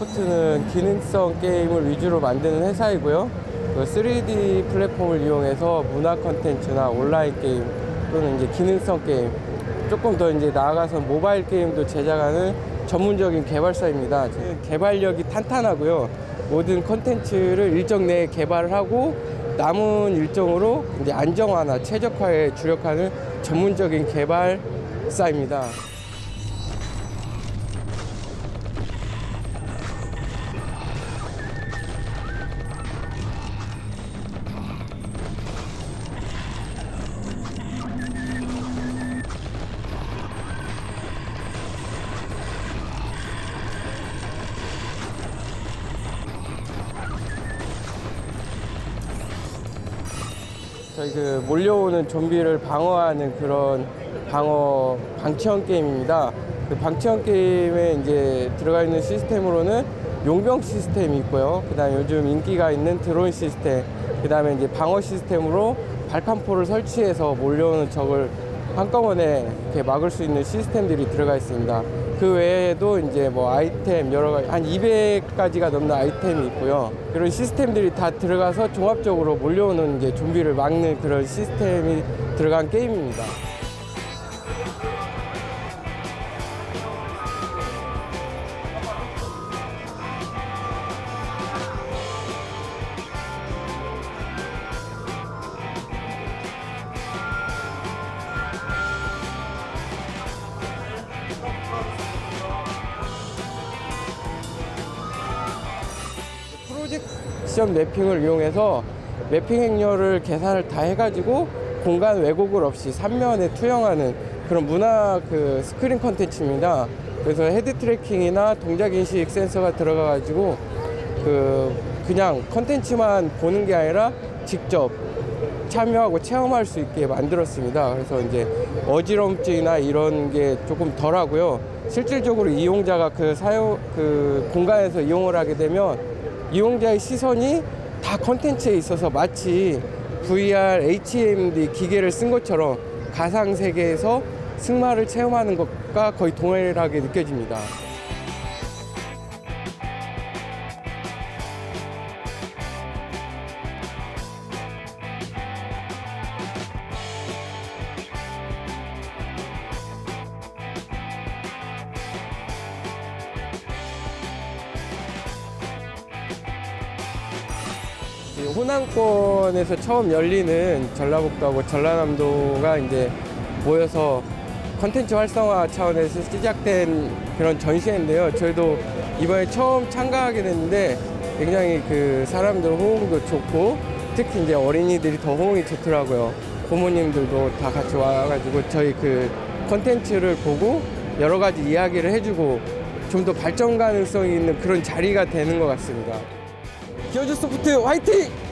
소프트는 기능성 게임을 위주로 만드는 회사이고요. 그 3D 플랫폼을 이용해서 문화 컨텐츠나 온라인 게임 또는 이제 기능성 게임 조금 더 이제 나아가서 모바일 게임도 제작하는 전문적인 개발사입니다. 개발력이 탄탄하고요. 모든 컨텐츠를 일정 내에 개발을 하고 남은 일정으로 이제 안정화나 최적화에 주력하는 전문적인 개발사입니다. 저희 그 몰려오는 좀비를 방어하는 그런 방어 방치형 게임입니다. 그 방치형 게임에 이제 들어가 있는 시스템으로는 용병 시스템이 있고요. 그다음에 요즘 인기가 있는 드론 시스템, 그다음에 이제 방어 시스템으로 발칸포를 설치해서 몰려오는 적을 한꺼번에 이렇게 막을 수 있는 시스템들이 들어가 있습니다. 그 외에도 이제 뭐 아이템 여러 가지 한 200가지가 넘는 아이템이 있고요. 그런 시스템들이 다 들어가서 종합적으로 몰려오는 이제 좀비를 막는 그런 시스템이 들어간 게임입니다. 프로젝션 매핑을 이용해서 매핑 행렬을 계산을 다 해가지고 공간 왜곡을 없이 삼면에 투영하는 그런 문화 그 스크린 컨텐츠입니다. 그래서 헤드 트래킹이나 동작 인식 센서가 들어가가지고 그 그냥 컨텐츠만 보는 게 아니라 직접 참여하고 체험할 수 있게 만들었습니다. 그래서 이제 어지럼증이나 이런 게 조금 덜하고요. 실질적으로 이용자가 그 사용 그 공간에서 이용을 하게 되면 이용자의 시선이 다 컨텐츠에 있어서 마치 VR, HMD 기계를 쓴 것처럼 가상 세계에서 승마를 체험하는 것과 거의 동일하게 느껴집니다. 호남권에서 처음 열리는 전라북도하고 전라남도가 이제 모여서 컨텐츠 활성화 차원에서 시작된 그런 전시회인데요. 저희도 이번에 처음 참가하게 됐는데 굉장히 그 사람들 호응도 좋고 특히 이제 어린이들이 더 호응이 좋더라고요. 부모님들도 다 같이 와가지고 저희 그 컨텐츠를 보고 여러 가지 이야기를 해주고 좀 더 발전 가능성이 있는 그런 자리가 되는 것 같습니다. 기어즈 소프트 화이팅!